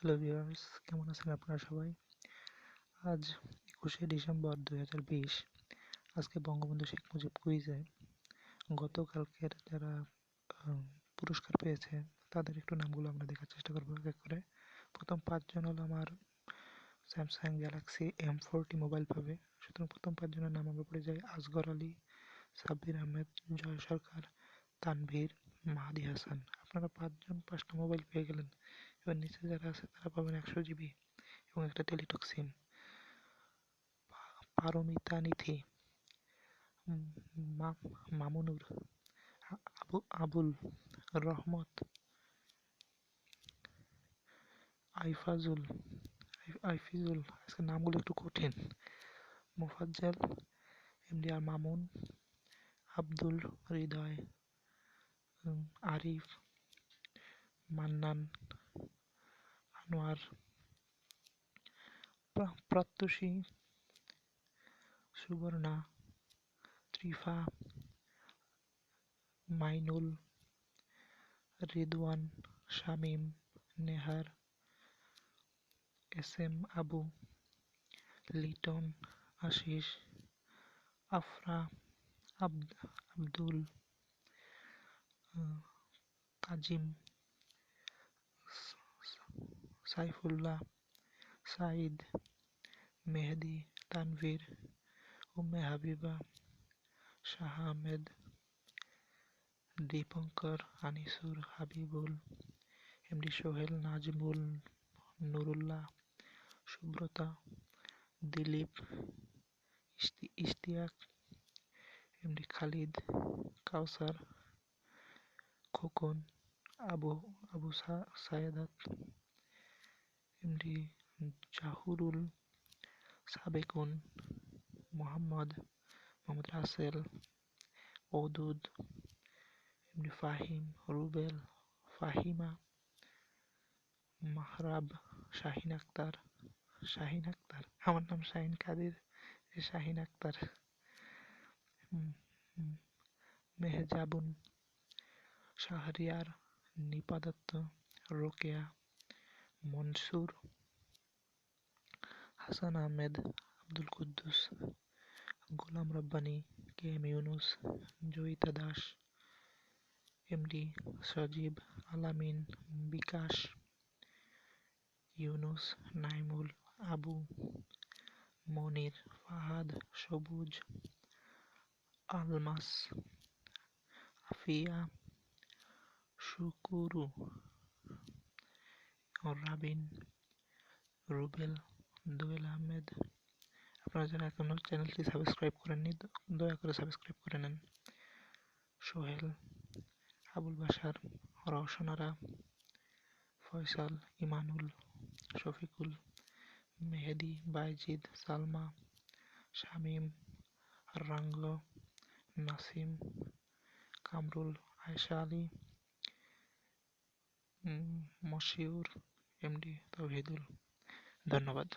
Hello viewers কেমন আছেন আপনারা সবাই? আজ একুশে ডিসেম্বর হাজার বিশ, আজকে বঙ্গবন্ধু শেখ মুজিব কুইজে গতকালকের যারা পুরস্কার পেয়েছে, তাদের একটু নামগুলো আমরা দেখার চেষ্টা করব এক করে। প্রথম পাঁচজন হলো আমার Samsung Galaxy M forty mobile পাবে। সুতরাং প্রথম পাঁচজনের নাম আমরা পড়ে যাই আসগর আলী, সাব্বির আহমেদ, জয় সরকার, তানভীর, মাহাদি হাসান। আপনারা পাঁচজন পাঁচটা মোবাইল পেয়ে গেলেন। এবার নিচে যারা আছে, তারা পাবেন একশো জিবি এবং একটা টেলিটক সিম পারমিতা নিথি মামুনুর, আবু, আবুল রহমত, আইফাজুল আইফিজুল, আজকে নামগুলো একটু কঠিন। মোফাজ্জল এমডি আর Mamun, Abdul Hriday Arif, Mannan Anwar Pratyushi Suborna, Trifa, Mainul, Ridwan, Shamim, Nehar, S M Abu, Liton, Ashis, Afra Abdul Kazim Saifullah Saeed Mehedi Tanvir, Umme Habiba, Shah Ahmed, Dipankar Anisur Habibul MD Sohel, Nazmul Nurullah, Subrata, Dilip Ishtiaq MD Khalid Kawsar Khokon, Abu Abu Sayedat MD Zahurul Sabekun Mohammad Mohammad Rasel, Odud, MD Fahim, Rubel, Fahima, Mahrab, Shahin Akter Shahin Akter, আমার নাম Shahin Kadir Shahin Akter Mehjabun Shahriar Nipa Dutta Rokeya Mansur Hasan Ahmed, Abdul Quddus, Golam Rabbani, K M Yunus, Joyita Das MD Sajib, Alamin Bikash, Yunus, Naimul, Abu মনির, ফাহাদ, সবুজ, আলমাস, আফিয়া, শুকুরু রাবিন, রুবেল দোয়েল আহমেদ। আপনারা যারা এখনও চ্যানেলটি subscribe করেননি দয়া করে সাবস্ক্রাইব করে নেন। সোহেল, আবুল বাসার রওশনারা, ফয়সাল, ইমানুল, শফিকুল, মেহেদি, বাইজিদ, সালমা, শামীম, রাঙ্গ, নাসিম, কামরুল আয়সা আলী মশিউর এমডি তৌহিদুল ধন্যবাদ।